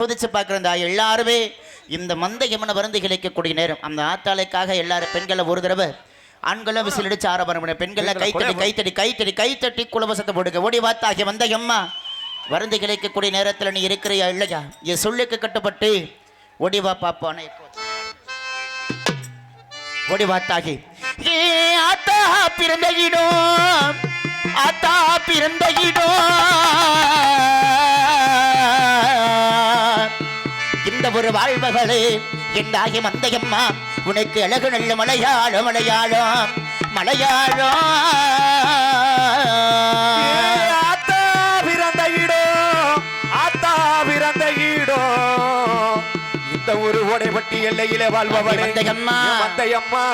சோதிச்சு பார்க்குறதா எல்லாருமே இந்த மந்த யமன வருந்து கிடைக்கக்கூடிய நேரம். அந்த ஆத்தாளைக்காக எல்லாரும் பெண்களை ஒரு தடவை ஆண்களும் விசில் அடிச்சு ஆரம்பரம் பண்ண பெண்களை கைத்தடி கைத்தடி கைத்தடி கைத்தட்டி குலவசத்தை போடுங்க ஓடி வாத்தாகிய வந்த எம்மா வருந்து கிடைக்கக்கூடிய நேரத்தில் நீ இருக்கிறியா இல்லையா? என் சொல்லுக்கு கட்டுப்பட்டு ஓடி வா பாப்பான ஓடி வாத்தாகி ஏ ஆத்தா பிறந்த இடம். ஆத்தா பிறந்த இந்த ஒரு வாழ்வகளே என்னாகி மந்தையம்மா உனக்கு அழகு நல்ல மலையாளம் மலையாளம் மலையாளம். ஆத்தா பிறந்த இடம் ஆத்தா பிறந்த இடம். இந்த ஒரு ஓடைப்பட்டி எல்லையிலே வாழ்பவளே மந்தையம்மா. மந்தையம்மா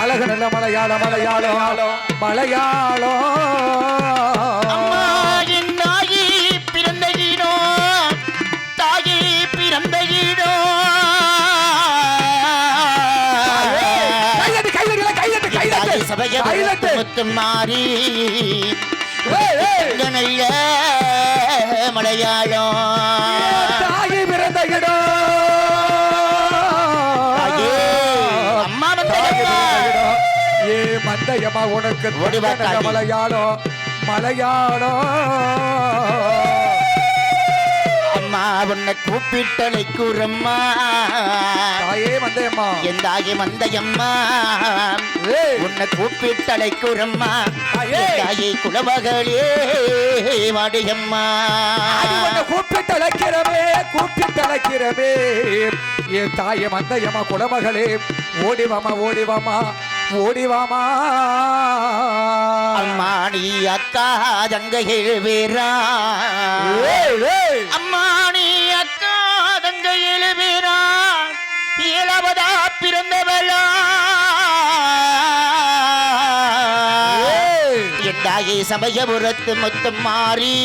அழகு நல்ல மலையாளம் மலையாளம். மலையாளம் தாயி பிறந்த இடம் தாயி பிறந்த இடம் கைதட்டு கைதட்டு கைதட்டு கைதட்டு சபைய கைதட்டு முத்து மாறி நல்ல மலையாளம். தாயி பிறந்த இடம். ஏ மந்தையம்மா உனக்கு தாயி. மலையாளம் மலையாளம் அம்மா உன்னை கூப்பிட்டலை கூறம்மா. தாயே மந்தையம்மா. என் தாயி மந்தையம்மா. ஏய், உன்னை கூப்பிட்டலை கூறம்மா. தாயே. தாயை குலமகளே வாடியம்மா. அது உன்னை கூப்பிட்டு அழைக்கிறவே கூப்பிட்டு அழைக்கிறவே என் தாயே மந்தையம்மா குலமகளே ஓடிவாமா ஓடிவாமா ஓடிவாமா? அம்மா நீ அக்கா தங்கைகள் வேறா ஏய், ஏய். அம்மா நீ அக்கா தங்கையில் வேறா ஏழாவதா பிறந்தவளா? ஏய். என் தாயை சமயபுரத்து மொத்தம் மாறி.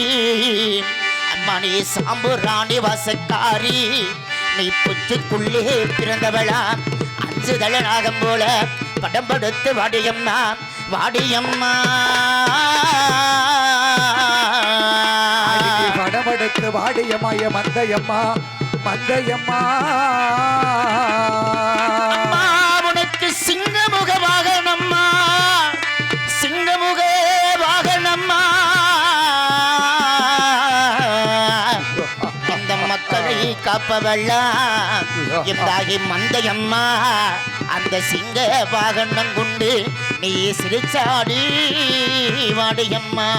அம்மா நீ சாம்புராணி வாசக்காரி. நீ புற்றுக்குள்ளே பிறந்தவளா. அஞ்சு தளநாகம் போல படம் படுத்து வாடியம்மா வாடியம்மா. அன்னைக்கு படமெடுத்து வாடியம்மா மந்தையம்மா மந்தையம்மா. காப்பவெல்லாம். எந்தாகி மந்தையம்மா அந்த சிங்க வாகனம் கொண்டு நீ சிரிச்சாடி வாடியம்மா.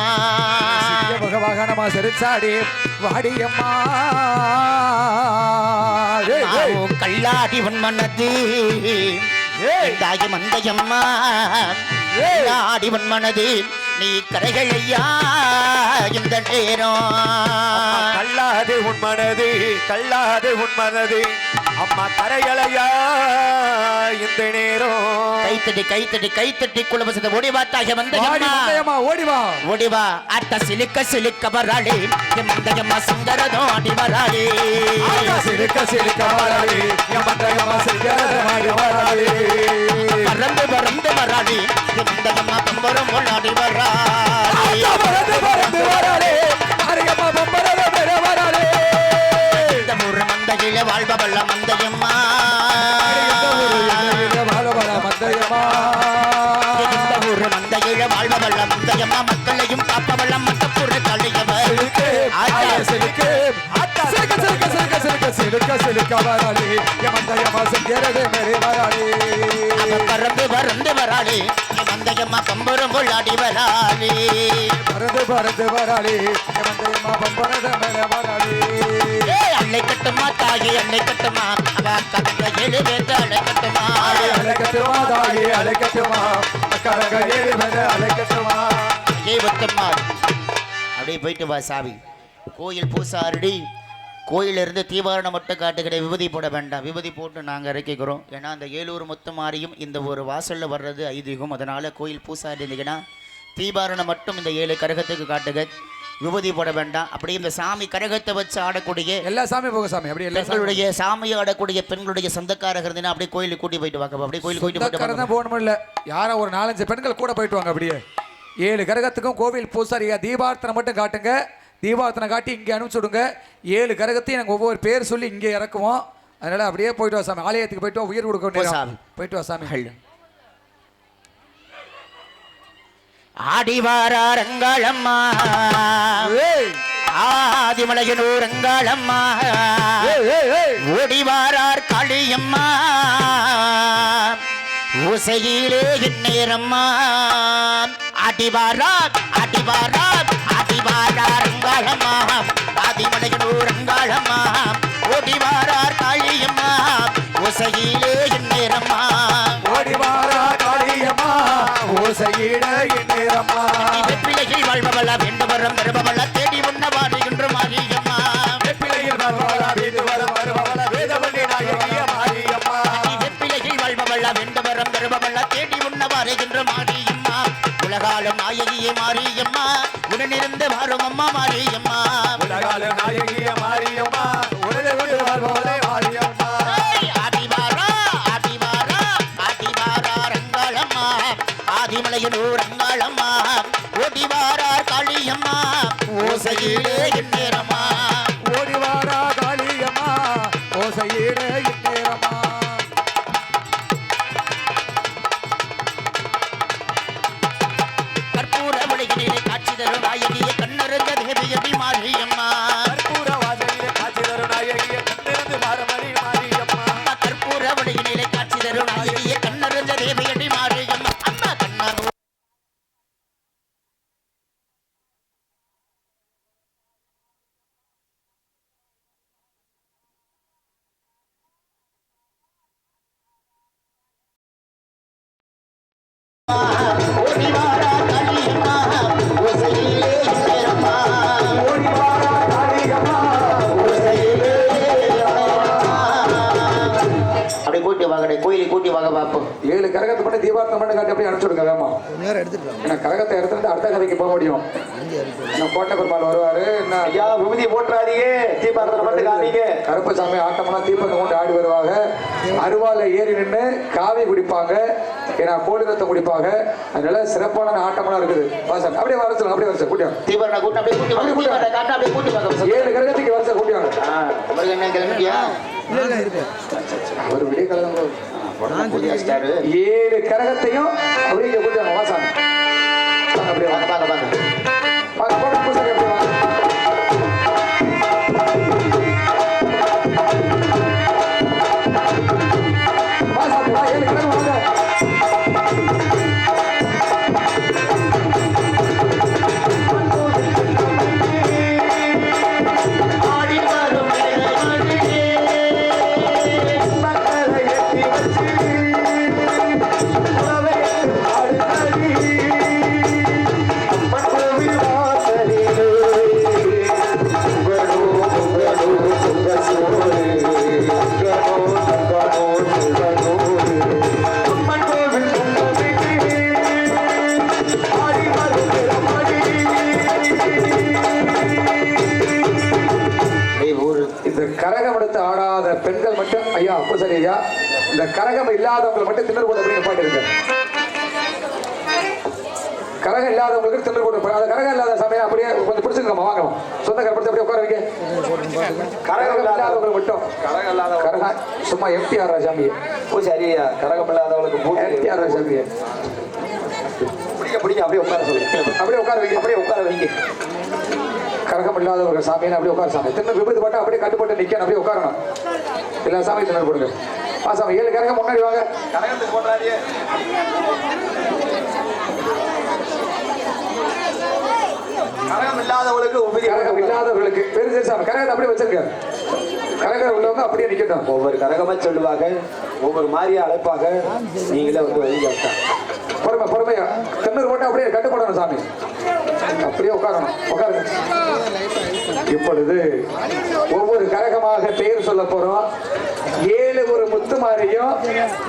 முகவாகனமா சிறுச்சாடி வாடியம்மா. கல்லாடி உன் மனது. தாகி மந்தையம்மா கல்லாடி உன் மனது. நீ கரைகள் ஐயா இந்த நேரம். கல்லாது உன் மனது கல்லாது உன் மனது. அம்மா கரைகளையா இந்த நேரம். கைத்தட்டி கைத்தட்டி கைத்தட்டி குலவசத்தை ஓடி வாத்தாகி வாடி மந்தையம்மா மந்தையம்மா ஓடி வா. ஓடிவா அட்ட சிலுக்க சிலுக்க வராளே. என் மந்தையம்மா சுந்தரதோ அடி வராளே. சிலுக்க சிலுக்க வாழாடி என் மந்தையம்மா சிங்கரத வாடி வாழாடி பறந்து வராளே என் மந்தையம்மா பம்பரம் கொண்டாடி வராளே ஆகா பறந்து பறந்து பொம்பரத பெற வாழாடி இந்த ஊர் மந்தையில வாழ்பவள்ள மந்தையம்மா. இந்த ஊரு எல்லையில வாழ வாழ மந்தையம்மா. மக்களையும் சிலுக்கு சிலுக்க சிலுக்க சிலுக்க சிலுக்க என் மந்தையம்மா சிங்கரத பெற வாழாடி அவ பறந்து பறந்து வராளே என் மந்தையம்மா பம்பரம் கொண்டாடி வராளே. பறந்து பறந்து வராளி எமந்தையம்மா பம்பரத மேல வராளி அன்னை கட்டுமா தாயி அன்னை கட்டுமா? அவ கங்க எழு வேண்டு அன்னை கட்டுமா? அழைக்கட்டுமா தாயி அழைக்கட்டுமா அக்கரங்க ஏறி வந்து அழைக்கட்டுமா ஏய் வத்தம்மா அப்படியே போயிட்டு வா சாவி. கோயில் பூசாரடி. கோயில இருந்து தீவாரணம் மட்டும் காட்டுகிற விபதி போட வேண்டாம். விபதி போட்டு நாங்கள் இறக்கிக்கிறோம். ஏன்னா அந்த ஏலூர் மொத்த மாறியும் இந்த ஒரு வாசல்ல வர்றது ஐதீகம். அதனால கோயில் பூசாரி இருந்தீங்கன்னா தீபாரணம் மட்டும் இந்த ஏழு கரகத்துக்கு காட்டுக விபதி போட வேண்டாம். அப்படியே இந்த சாமி கரகத்தை வச்சு ஆடக்கூடிய எல்லா சாமி. போக சாமி அப்படி பெண்களுடைய சாமி ஆடக்கூடிய பெண்களுடைய சொந்தக்காரங்க இருந்தீங்கன்னா அப்படியே கோயிலுக்கு கூட்டி போயிட்டு வாங்க அப்படியே கோயில் கூட்டி போகணும் இல்ல. யாரோ ஒரு நாலஞ்சு பெண்கள் கூட போயிட்டு வாங்க அப்படியே. ஏழு கரகத்துக்கும் கோவில் பூசாரியா தீபார்த்தனை மட்டும் காட்டுங்க. தீபாவத்தனை காட்டி இங்கே அனுப்பிச்சு விடுங்க. ஏழு கரகத்தையும் நாங்கள் ஒவ்வொரு பேர் சொல்லி இங்கே இறக்குவோம். அதனால அப்படியே போயிட்டு வா சாமி. ஆலயத்துக்கு போயிட்டு வா, உயிர் கொடுக்க வேண்டிய சாமி. போயிட்டு வா சாமி. ஆடிவாரார் அங்காளம்மா ஏய், ஆதிமலையனூர் அங்காளம்மா ஏய், ஏய், ஏய். ஓடிவாரார் காளியம்மா. ஓசையிலே எந்நேரம்மா அடிவாரார் அடிவாரார் அடிவாரார் அங்காளம்மா ஆதிமலையனூர் அங்காளம்மா ஓடிவாரார் காளியம்மா. ஓசையிலே எந்நேரம்மா ஓடி வாரா காளியம்மா வாழ்பவள ஆதிமலையனூர் ரங்காளம்மா ஓடிவாரார் காளியம்மா. ஓசையிலே எந்நேரம்மா அப்படி கூட்டி வாங்கடே கோயிலுக்கு கூட்டி வாங்க பாப்போம். ஏழு கரகத்தை பண்ணி தீபாவளி பண்ணி காட்டி அப்படியே அனுப்பிச்சு விடுங்க வேமா. ஏன்னா கரகத்தை எடுத்துட்டு அடுத்த கதைக்கு போக முடியும். இன்னும் கோட்டை பெருமாள் வருவாரு என்ன ஐயா விபூதி போட்டுறாதீங்க தீபாரத்தில் மட்டும் காமிங்க. கருப்பசாமி ஆட்டமெல்லாம் தீபத்தை கொண்டு ஆடி வருவாங்க. அருவால ஏறி நின்று காவி குடிப்பாங்க. ஏன்னா கோழி ரத்தம் குடிப்பாங்க அதனால சிறப்பான ஆட்டமெல்லாம் இருக்குது. வாசன் அப்படியே வர சொல்லுங்க அப்படியே வர சொல்லுங்க கூட்டியாங்க. தீபரண கூட்டம் அப்படியே கூட்டி வாங்க தீபரண காட்ட அப்படியே கூட்டி வாங்க ஏழு கிரகத்துக்கு வர சொல்லுங்க கூட்டியாங்க. முருகன் கிளம்பிட்டியா? ஒரு விடிய ஸ்டாரு? ஏழு கரகத்தையும் அப்படியே கூட்டியாங்க வாங்க, அப்படியே வாங்க வாங்க வாங்க பெண்கள் மட்டும் ஐயா பூசாரி ஐயா இந்த கரகம் இல்லாதவங்களை மட்டும் திணறு போட்டு அப்படியே பாட்டு இருக்கு. கரகம் இல்லாதவங்களுக்கு திணறு போட்டு அந்த கரகம் இல்லாத சமயம் அப்படியே கொஞ்சம் பிடிச்சிருக்கோமா வாங்க. சொந்த பிடிச்சி அப்படியே உட்கார வைக்க கரகம் இல்லாதவங்க மட்டும். கரகம் இல்லாத கரகம் சும்மா எம்டி ஆடுறா சாமி பூசாரி ஐயா. கரகம் இல்லாதவளுக்கு எம்டி ஆடுறா சாமி பிடிக்க பிடிக்க அப்படியே உட்கார சொல்லுங்க அப்படியே உட்கார வைக்க அப்படியே உட்கார வைங்க. கரகம் இல்லாதவங்க சாமின்னு அப்படியே உட்கார சாமி. தின்னு விபத்து போட்டு அப்படியே கட்டுப்பட்டு நிக்கணும் அப்படியே உட்காரணும். எல்லா சாமியும் திணறு போடுங்க. வா சாமி ஏழு கரகம் முன்னாடி வாங்க. கரகத்துக்கு போட்டுறாதீங்க கரகம் இல்லாதவளுக்கு உபதி கரகம் இல்லாதவர்களுக்கு பெரு சாமி. கரகத்தை அப்படியே வச்சிருக்க கரகம் உள்ளவங்க அப்படியே நிக்கட்டும். ஒவ்வொரு கரகமா சொல்லுவாங்க ஒவ்வொரு மாதிரியா அழைப்பாங்க. நீங்களே வந்து கேட்டாங்க பொறுமை பொறுமையா. தென்னூர் போட்டு அப்படியே கட்டுப்படணும் சாமி. அப்படியே உட்காரணும். உட்காருங்க. இப்பொழுது ஒவ்வொரு கரகமாக பெயர் சொல்ல போறோம். ஏழு ஒரு முத்துமாரியும்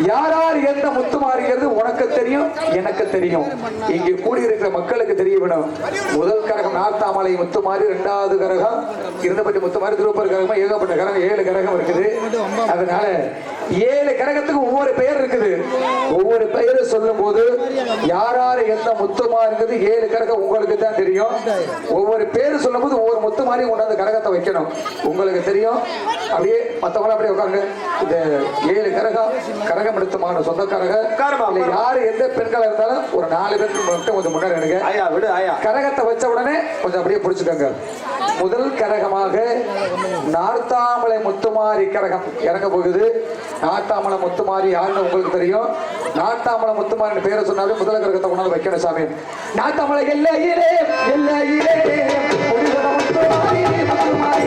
யார் யார் எந்த முத்துமாரிங்கிறது உனக்கு தெரியும் எனக்கு தெரியும். இங்கே கூடியிருக்கிற மக்களுக்கு தெரிய வேணும் முதல் கரகம் நார்த்தாமலை முத்துமாரி இரண்டாவது கரகம் இருந்தபடி முத்துமாரி திருப்பூர் கரகம் ஏகப்பட்ட கரகம் ஏழு கரகம் இருக்குது. அதனால ஏழு கரகத்துக்கு ஒவ்வொரு பெயர் இருக்குது. ஒவ்வொரு பெயரை சொல்லும் போது யார் யார் எந்த முத்துமா இருக்குது ஏழு கரகம் உங்களுக்கு தான் தெரியும். ஒவ்வொரு பேரு சொல்லும் போது ஒவ்வொரு முத்து மாதிரி கொண்டாந்து கரகத்தை வைக்கணும். உங்களுக்கு தெரியும்? அப்படியே மத்தவங்க அப்படியே உட்காருங்க. இந்த ஏழு கரகம் கரகம் எடுத்தமான சொந்தக்காரங்க. யாரு எந்த பெண்களா இருந்தாலும் ஒரு நாலு பேருக்கு மட்டும் கொஞ்சம் முன்னாடி எடுங்க ஆயா விடு ஆயா கரகத்தை வச்ச உடனே கொஞ்சம் அப்படியே பிடிச்சுக்கோங்க. முதல் கரகமாக நார்த்தாமலை முத்துமாரி கரகம் இறங்க போகுது. நாத்தாமலை முத்துமாரி யாருன்னு உங்களுக்கு தெரியும். நாத்தாமலை முத்துமாரின்னு பேரை சொன்னாலே முதல கிரகத்தை கொண்டாந்து வைக்கணும் சாமி. நாத்தாமலை எல்லையிலே எல்லையிலே முத்துமாரி முத்துமாரி.